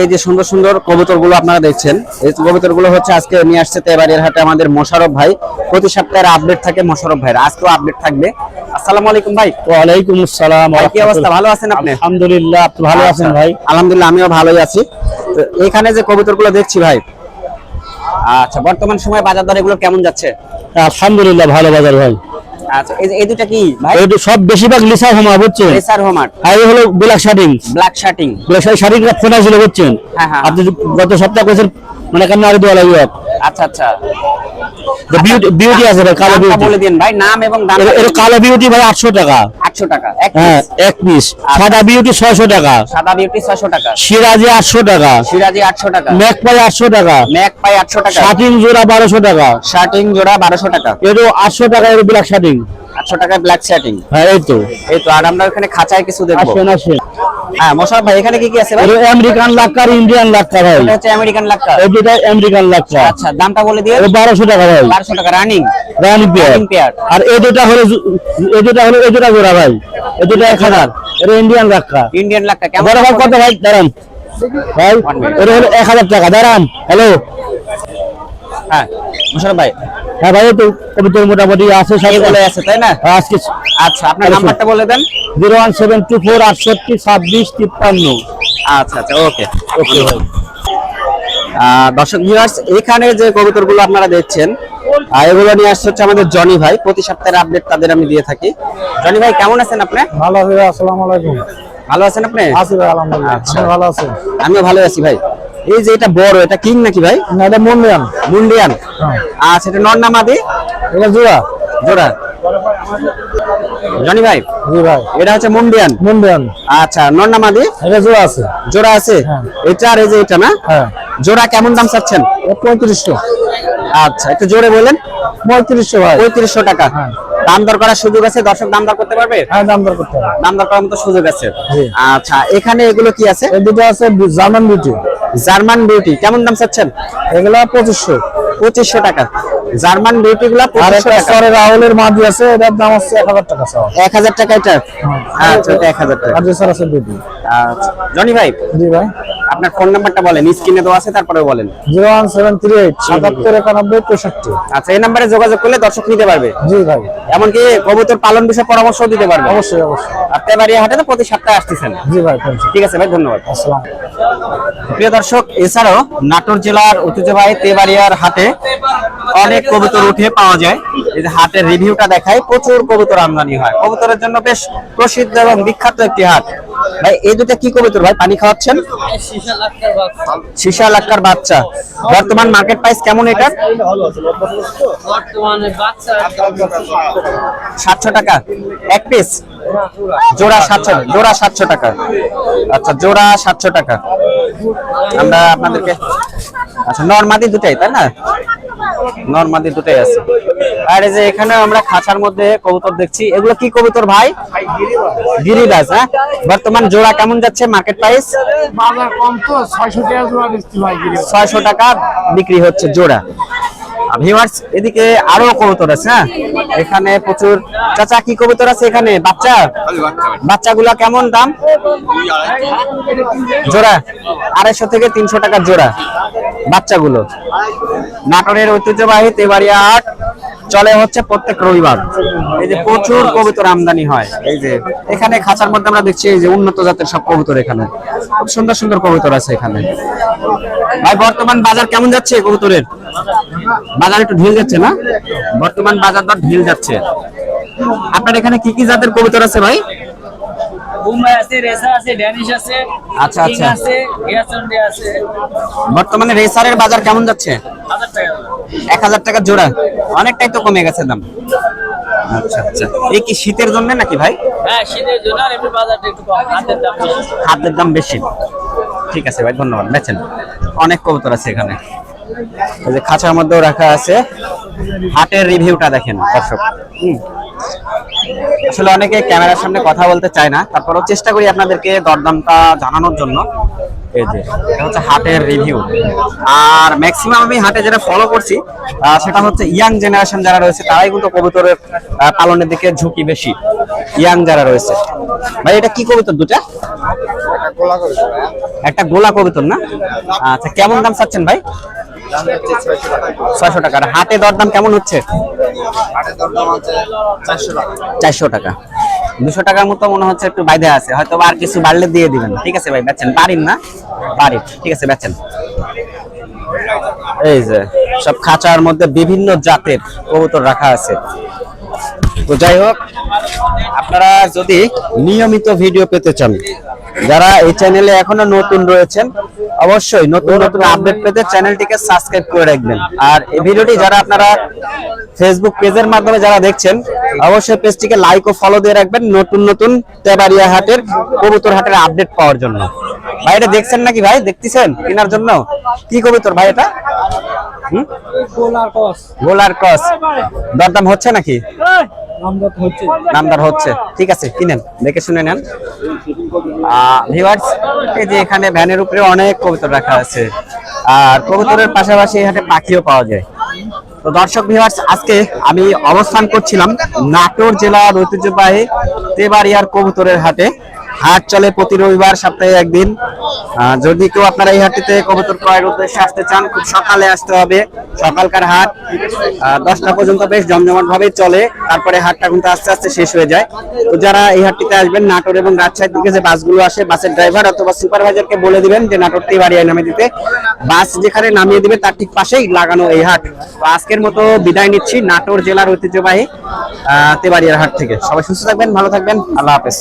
এই যে সুন্দর সুন্দর কবুতরগুলো আপনারা দেখছেন এই কবুতরগুলো হচ্ছে আজকে নিয়ে আসছে তেবাড়ির হাটে আমাদের মোশারফ ভাই। প্রতি সপ্তাহের আপডেট থাকে মোশারফ ভাইয়ের আজকেও আপডেট থাকবে। আসসালামু আলাইকুম ভাই। ওয়ালাইকুম আসসালাম কি অবস্থা? ভালো আছেন আপনি? আলহামদুলিল্লাহ আপনি ভালো আছেন ভাই? আলহামদুলিল্লাহ আমিও ভালোই আছি। তো এখানে যে কবুতরগুলো দেখছি ভাই আচ্ছা বর্তমান সময় বাজার দর এগুলো কেমন যাচ্ছে? আলহামদুলিল্লাহ ভালো বাজার ভাই। আচ্ছা এই এই দুটা কি ভাই? এই সব বেশিরভাগ লিসা হোমা বুঝছেন? রেসার হোমার আর। এই হলো black shirting black shirting black shirting ফোনা ছিল বুঝছেন? হ্যাঁ, হ্যাঁ। আপনি গত সপ্তাহ করেছেন মানে কেন আর দেওয়া লাগবে? আচ্ছা আচ্ছা। বিউটি বিউটি আছে ভাই কালো বিউটি বলে দিন ভাই নাম এবং দাম এর কালো বিউটি ভাই আটশো টাকা। আটশো টাকা এক হ্যাঁ এক পিস সাদা বিউটি ছয়শো টাকা। সাদা বিউটি ছয়শো টাকা। সিরাজি আটশো টাকা। সিরাজি আটশো টাকা। ম্যাক পাই আটশো টাকা। ম্যাক পাই আটশো টাকা। শার্টিং জোড়া 1200 টাকা। শার্টিং জোড়া 1200 টাকা। এরও আটশো টাকা এর ব্ল্যাক শার্টিং আটশো টাকা ব্ল্যাক শার্টিং হ্যাঁ এই তো। এই তো আর আমরা এখানে খাঁচায় কিছু দেখব। আসেন আসেন। হ্যাঁ মশার ভাই এখানে কি কি আছে ভাই? এটা আমেরিকান লাক্কার ইন্ডিয়ান লাক্কার ভাই। এটা হচ্ছে আমেরিকান লাক্কা এই দুটা আমেরিকান লাক্কার আচ্ছা দামটা বলে দিয়ে এটা বারোশো টাকা ভাই। বারোশো টাকা রানিং রানি পেয়ার। আর এই দুটা হলো এই দুটা হলো এই দুটা জোড়া ভাই। এই দুটা এক হাজার। এটা ইন্ডিয়ান লাক্কা ইন্ডিয়ান লাক্কা কেমন বড় ভাই কত ভাই? দাঁড়ান। ভাই এটা হলো এক হাজার টাকা। দাঁড়ান। হ্যালো হ্যাঁ মশার ভাই হ্যাঁ ভাই তো কবিতার মোটামুটি আছে তাই না? আজকে আচ্ছা আপনার। নাম্বারটা বলে দেন। Zero one seven two four আটষট্টি ছাব্বিশ তিপ্পান্ন। আচ্ছা আচ্ছা ওকে। ওকে ভাই। আহ, দর্শক ভিউয়ার্স এখানে যে কবুতরগুলো আপনারা দেখছেন এগুলো নিয়ে আসছে হচ্ছে আমাদের জনি ভাই। প্রতি সপ্তাহের আপডেট তাদের আমি দিয়ে থাকি। জনি ভাই কেমন আছেন আপনি? ভালো আছে ভাই আসসালামু আলাইকুম। ভালো আছেন আপনি? আছি ভাই আলহামদুলিল্লাহ। আচ্ছা। ভালো আছেন? আমিও ভালো আছি ভাই। এই যে এটা বড় এটা কিং নাকি ভাই? না এটা মুন্ডিয়ান। মুন্ডিয়ান। হ্যাঁ। আচ্ছা এটা নর নামাদি এটা জোড়া। জোড়া। জনি ভাই? জি ভাই। এটা হচ্ছে মুন্ডিয়ান। মুন্ডিয়ান। আচ্ছা নর নামাদি এটা জোড়া আছে। জোড়া আছে? হ্যাঁ। এটা আর এই যে এটা না? হ্যাঁ। জোড়া কেমন দাম চাচ্ছেন? এটা পঁয়ত্রিশশো। আচ্ছা একটু জোরে বলেন। পঁয়ত্রিশশো ভাই। পঁয়ত্রিশশো টাকা। হ্যাঁ। দাম দর করার সুযোগ আছে? দর্শক দাম দর করতে পারবে? হ্যাঁ দাম দর করতে পারবে দাম দর করার মতো সুযোগ আছে। আচ্ছা এখানে এগুলো কি আছে? এই দুটো আছে জার্মান বিউটি। German beauty. কেমন দাম চাচ্ছেন? এগুলো পঁচিশশো। পঁচিশশো টাকা। জার্মান বিউটি গুলা আর একটা সরে রাহুলের মাঝি আছে এটার দাম হচ্ছে এক হাজার টাকা চাওয়া। এক হাজার টাকা। এটা আচ্ছা এটা এক হাজার টাকা। আর স্যার আছে বিউটি আচ্ছা। জনি ভাই জি ভাই। আপনার ফোন নাম্বারটা বলেন স্ক্রিনে দেওয়া আছে তারপরে বলেন। Zero one seven three eight সাতাত্তর একানব্বই পঁয়ষট্টি। আচ্ছা এই নাম্বারে যোগাযোগ করলে দর্শক নিতে পারবে। জি ভাই। এমনকি কবুতর পালন বিষয়ে পরামর্শ দিতে পারবে। অবশ্যই অবশ্যই। আপনি বাড়ি হাটে তো প্রতি সপ্তাহে আসতেছেন। জি ভাই ঠিক আছে ভাই ধন্যবাদ। আসসালাম। প্রিয় দর্শক এছাড়াও নাটোর জেলার ঐতিহ্যবাহী তেবাড়িয়ার হাটে অনেক কবুতর উঠে পাওয়া যায়। এই যে হাটের রিভিউটা দেখায় প্রচুর কবুতর আমদানি হয়। কবুতরের জন্য বেশ প্রসিদ্ধ এবং বিখ্যাত একটি হাট। ভাই এই দুটা কি কবুতর ভাই? পানি খাওয়াচ্ছেন? সীসা লাক্কার বাচ্চা। বর্তমান মার্কেট প্রাইস কেমন এটা সাতশো টাকা। এক পিস জোড়া সাতশো জোড়া সাতশো টাকা। আচ্ছা জোড়া সাতশো টাকা। আমরা আপনাদেরকে আচ্ছা নর্মাদি দুটাই তাই না? নর্মাদি দুটাই আছে। আর এই যে এখানে আমরা খাঁচার মধ্যে কবুতর দেখছি। এগুলো কি কবুতর ভাই? গিরিবাজ হ্যাঁ? বর্তমান জোড়া কেমন যাচ্ছে মার্কেট প্রাইস বাজার কম তো ছয়শো টাকা জোড়া ভাই ছয়শো টাকা বিক্রি হচ্ছে জোড়া। ভিউয়ার্স এদিকে আরও কবুতর আছে হ্যাঁ? এখানে প্রচুর চাচা কি কবুতর আছে এখানে? বাচ্চা? বাচ্চাগুলা কেমন দাম? জোড়া? আড়াইশো থেকে তিনশো টাকার জোড়া বাচ্চাগুলো। নাটোরের ঐতিহ্যবাহী তেবাড়িয়া হাট। চলে হচ্ছে প্রত্যেক রবিবার। এই যে প্রচুর কবুতর আমদানি হয়। এই যে এখানে খাঁচার মধ্যে আমরা দেখছি এই যে উন্নত জাতের সব কবুতর এখানে। খুব সুন্দর সুন্দর কবুতর আছে এখানে। ভাই বর্তমান বাজার কেমন যাচ্ছে কবুতরের? বাজার একটু ঢিল যাচ্ছে না? বর্তমান বাজার দর ঢিল যাচ্ছে। আপনার এখানে কি কি জাতের কবুতর আছে ভাই? আচ্ছা, আচ্ছা। বর্তমানে রেসারের বাজার কেমন যাচ্ছে? এক হাজার টাকা জোড়া। অনেকটাই তো কমে গেছে দাম। আচ্ছা আচ্ছা। এই কি শীতের জন্য নাকি ভাই? হ্যাঁ শীতের জন্য আর বাজারটা একটু কম হাতের দাম বেশি। খাদ্যের দাম বেশি। ঠিক আছে ভাই ধন্যবাদ। বেচেন। অনেক কবুতর আছে এখানে। এই যে খাঁচার মধ্যেও রাখা আছে। হাটের রিভিউটা দেখেন দর্শক। হুম। আসলে অনেকে ক্যামেরার সামনে কথা বলতে চায় না। তারপরেও চেষ্টা করি আপনাদেরকে দরদামটা জানানোর জন্য। এই যে এটা হচ্ছে হাটের রিভিউ আর ম্যাক্সিমাম আমি হাটে যেটা ফলো করছি সেটা হচ্ছে ইয়াং জেনারেশন যারা রয়েছে তারাই কিন্তু কবুতরের পালনের দিকে ঝুঁকি বেশি। ইয়াং যারা রয়েছে। ভাই এটা কি কবুতর দুটা? একটা গোলা কবিতর না? আচ্ছা কেমন দাম চাচ্ছেন ভাই? ছয়শো টাকা। হাটে দরদাম কেমন হচ্ছে? চারশো টাকা। দুশো টাকার মতো মনে হচ্ছে একটু বাইরে আছে। হয়তো আর কিছু বাড়লে দিয়ে দিবেন ঠিক আছে ভাই, বেচেন। পারিন না? পারি ঠিক আছে, বেচেন। এই যে, সব খাঁচার মধ্যে বিভিন্ন জাতের কবুতর রাখা আছে। তো যাই হোক, আপনারা যদি নিয়মিত ভিডিও পেতে চান, যারা এই চ্যানেলে এখনও নতুন রয়েছেন, অবশ্যই নতুন নতুন আপডেট পেতে চ্যানেলটিকে সাবস্ক্রাইব করে রাখবেন। আর এই ভিডিওটি যারা আপনারা ফেসবুক পেজের মাধ্যমে যারা দেখছেন অবশ্যই পেজটিকে লাইক ও ফলো দিয়ে রাখবেন নতুন নতুন তেবাড়িয়া হাটের কবুতর হাটের আপডেট পাওয়ার জন্য। ভাই এটা দেখছেন নাকি ভাই? দেখতেছেন? কেনার জন্য? কি কবুতর ভাই এটা? গোলার ক্রস দরদাম হচ্ছে নাকি? নামদার হচ্ছে। ঠিক আছে কিনেন। দেখে শুনে নেন। ভিউয়ার্স এই যে এখানে ভ্যানের উপরে অনেক কবুতর রাখা আছে। আর কবুতরের পাশাপাশি হাটে পাখিও পাওয়া যায়। তো দর্শক ভিউয়ার্স আজকে আমি অবস্থান করছিলাম নাটোর জেলার ঐতিহ্যবাহী তেবাড়িয়ার কবুতরের হাটে। হাট চলে প্রতি রবিবার সপ্তাহে একদিন। যদি কেউ আপনারা এই হাটটিতে কবুতর ক্রয়ের উদ্দেশ্যে আসতে চান খুব সকালে আসতে হবে। সকালকার হাট দশটা পর্যন্ত বেশ জমজমাট ভাবে চলে। তারপরে হাটটা কিন্তু আস্তে আস্তে শেষ হয়ে যায়। তো যারা এই হাটটিতে আসবেন নাটোর এবং রাজশাহীর দিকে যে বাসগুলো আসে বাসের ড্রাইভার অথবা সুপারভাইজারকে বলে দিবেন যে নাটোরটি তেবাড়িয়ায় নামে দিতে। বাস যেখানে নামিয়ে দিবে তার ঠিক পাশেই লাগানো এই হাট। তো আজকের মতো বিদায় নিচ্ছি নাটোর জেলার ঐতিহ্যবাহী আহ, তেবাড়িয়ার হাট থেকে। সবাই সুস্থ থাকবেন ভালো থাকবেন। আল্লাহ হাফেজ।